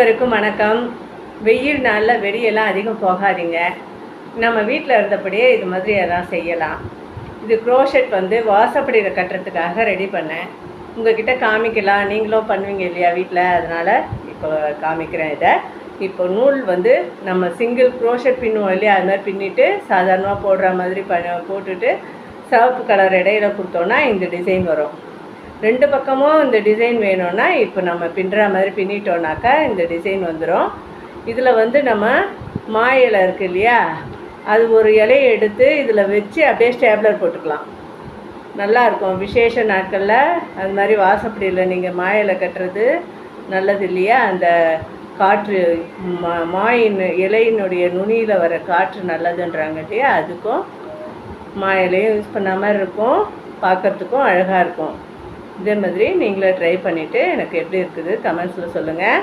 அனைவருக்கும் வணக்கம். வெயில் நாளில் வெளியெல்லாம் அதிகம் போகாதீங்க. நம்ம வீட்டில் இருந்தபடியே இது மாதிரி எல்லாம் செய்யலாம். இது க்ரோஷெட் வந்து வாசப்படியில் கட்டுறதுக்காக ரெடி பண்ணேன். உங்ககிட்ட காமிக்கலாம். நீங்களும் பண்ணுவீங்க இல்லையா வீட்டில் அதனால் இப்போ காமிக்கிறேன் இதை. இப்போ நூல் வந்து நம்ம சிங்கிள் க்ரோஷெட் பின்னுவோம் இல்லையா? அது மாதிரி பின்னிட்டு சாதாரணமாக போடுற மாதிரி பண்ண போட்டுட்டு சிவப்பு கலர் இடையில கொடுத்தோன்னா இந்த டிசைன் வரும். ரெண்டு பக்கமும் இந்த டிசைன் வேணும்னா இப்போ நம்ம பின்னுற மாதிரி பின்னிட்டோம்னாக்கா இந்த டிசைன் வந்துடும் இதில் வந்து நம்ம மா இலை இருக்குது இல்லையா? அது ஒரு இலையை எடுத்து இதில் வச்சு அப்படியே ஸ்டேப்லர் போட்டுக்கலாம். நல்லா இருக்கும். விசேஷ நாட்களில் அது மாதிரி வாசப்படியில் நீங்கள் மா இலை கட்டுறது நல்லது இல்லையா? அந்த காற்று மா மாயின் இலையினுடைய நுனியில் வர காற்று நல்லதுன்றாங்க இல்லையா? அதுக்கும் மா இலையும் யூஸ் பண்ண மாதிரி இருக்கும். பார்க்கறதுக்கும் அழகாக இருக்கும். இதே மாதிரி நீங்களே ட்ரை பண்ணிவிட்டு எனக்கு எப்படி இருக்குது கமெண்ட்ஸில் சொல்லுங்கள்